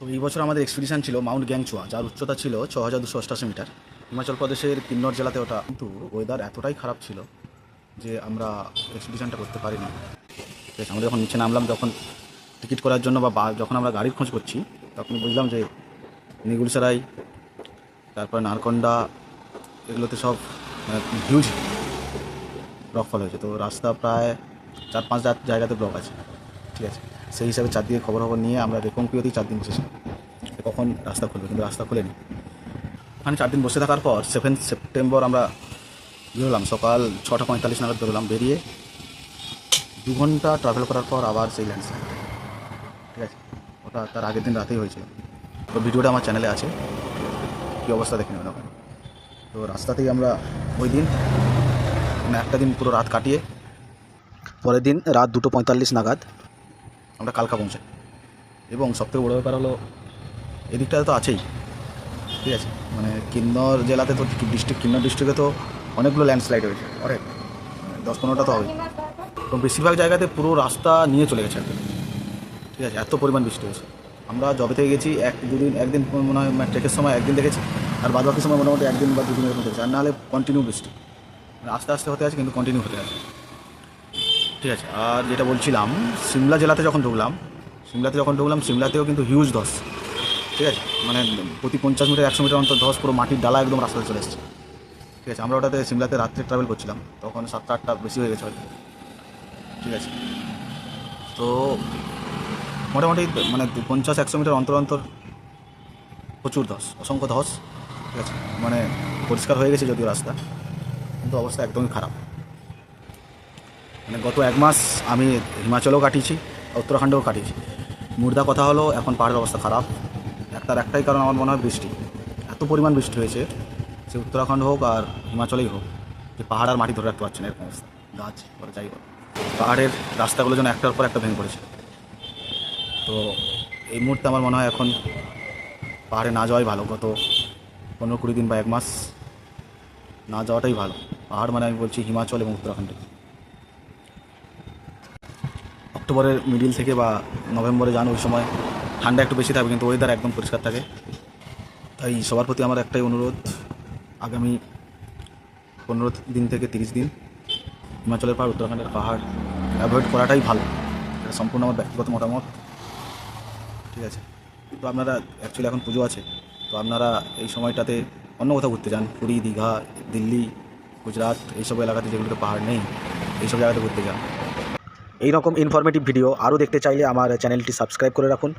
তো এই বছর আমাদের এক্সপিডিশন ছিল মাউন্ট গ্যাংচুয়া যার উচ্চতা ছিল ছ হাজার দুশো অষ্টাশি মিটার। হিমাচল প্রদেশের কিন্নর জেলাতে ওটা, কিন্তু ওয়েদার এতটাই খারাপ ছিল যে আমরা এক্সপিডিশনটা করতে পারিনি। আমরা যখন নিচে নামলাম, যখন টিকিট করার জন্য বা বা- যখন আমরা গাড়ির খোঁজ করছি, তখন বুঝলাম যে নিগুলসারাই তারপর নারকন্ডা, এগুলোতে সব হিউজ রকফল হয়েছে। তো রাস্তা প্রায় চার পাঁচ জায়গাতে ব্লক আছে। ঠিক আছে সেই হিসাবে চার দিকে খবর খবর নিয়ে আমরা রেকংপিওতেই চার দিন বসেছিলাম কখন রাস্তা খুলবে, কিন্তু রাস্তা খুলেনি। ওখানে চার দিন বসে থাকার পর সেভেন সেপ্টেম্বর আমরা বেরোলাম, সকাল ছটা পঁয়তাল্লিশ নাগাদ বেরোলাম, বেরিয়ে দু ঘণ্টা ট্রাভেল করার পর আবার সেই ল্যান্ডস্লাইড ঠিক আছে? ওটা তার আগের দিন রাতেই হয়েছিল তো ভিডিওটা আমার চ্যানেলে আছে। কী অবস্থা দেখে নেবেন ওখানে তো রাস্তাতেই আমরা ওই দিন মানে একটা দিন পুরো রাত কাটিয়ে, পরের দিন রাত দুটো পঁয়তাল্লিশ নাগাদ আমরা কালকা পৌঁছাই। এবং সবথেকে বড় ব্যাপার হলো, এদিকটাতে তো আছেই। ঠিক আছে? মানে কিন্নর জেলাতে তো ডিস্ট্রিক্ট কিন্নর ডিস্ট্রিক্টে তো অনেকগুলো ল্যান্ডস্লাইড হয়েছে। অনেক মানে দশ পনেরোটা তো হবে এবং বেশিরভাগ জায়গাতে পুরো রাস্তা নিয়ে চলে গেছে একদম। ঠিক আছে? এত পরিমাণ বৃষ্টি হয়েছে। আমরা জবে থেকে গেছি, এক দুদিন, একদিন মনে হয় ট্রেকের সময় একদিন দেখেছি, আর বাদ বাকি সময় মোটামুটি একদিন বা দুদিনের মধ্যে। দেখেছি আর নাহলে কন্টিনিউ বৃষ্টি। মানে আস্তে আস্তে হতে আছে, কিন্তু কন্টিনিউ হতে আছে। ঠিক আছে, আর যেটা বলছিলাম, সিমলা জেলাতে যখন ঢুকলাম, সিমলাতে যখন ঢুকলাম, সিমলাতেও কিন্তু হিউজ ধস, ঠিক আছে? মানে প্রতি পঞ্চাশ মিটার, একশো মিটার অন্তর ধস, পুরো মাটির ডালা একদম রাস্তাতে চলে এসেছে। ঠিক আছে, আমরা ওটাতে সিমলাতে রাত্রে ট্রাভেল করছিলাম, তখন সাতটা আটটা বেশি হয়ে গেছে হয়তো। ঠিক আছে? তো মোটামুটি মানে পঞ্চাশ, একশো মিটার অন্তর অন্তর প্রচুর ধস, অসংখ্য ধস, ঠিক আছে? মানে পরিষ্কার হয়ে গেছে যদিও রাস্তা, কিন্তু অবস্থা একদমই খারাপ। মানে গত এক মাস আমি হিমাচলেও কাটিয়েছি, উত্তরাখণ্ডেও কাটিয়েছি। মুর্দা কথা হলো, এখন পাহাড়ের অবস্থা খারাপ। একটার একটাই কারণ আমার মনে হয় বৃষ্টি। এত পরিমাণ বৃষ্টি হয়েছে, সে উত্তরাখণ্ড হোক আর হিমাচলেই হোক, যে পাহাড় আর মাটি ধরে রাখতে পারছে না এরকম অবস্থা। গাছ বলো যাই বলো পাহাড়ের রাস্তাগুলো যেন একটার পর একটা ভেঙে পড়েছে। তো এই মুহূর্তে আমার মনে হয় এখন পাহাড়ে না যাওয়াই ভালো। গত পনেরো কুড়ি দিন বা এক মাস না যাওয়াটাই ভালো। পাহাড় মানে আমি বলছি হিমাচল এবং উত্তরাখণ্ডে। অক্টোবরের মিডিল থেকে বা নভেম্বরে যান, ওই সময় ঠান্ডা একটু বেশি থাকবে কিন্তু ওয়েদার একদম পরিষ্কার থাকে। তাই সবার প্রতি আমার একটাই অনুরোধ, আগামী পনেরো দিন থেকে তিরিশ দিন হিমাচলের পাহাড়, উত্তরাখণ্ডের পাহাড় অ্যাভয়েড করাটাই ভালো। এটা সম্পূর্ণ আমার ব্যক্তিগত মতামত। ঠিক আছে? তো আপনারা অ্যাকচুয়ালি এখন পুজো আছে, তো আপনারা এই সময়টাতে অন্য কোথাও ঘুরতে যান, পুরী, দীঘা, দিল্লি, গুজরাট, এইসব এলাকাতে যেগুলোতে পাহাড় নেই, এইসব জায়গাতে ঘুরতে যান। এই রকম ইনফরমেটিভ ভিডিও আরও দেখতে চাইলে আমার চ্যানেলটি সাবস্ক্রাইব করে রাখুন।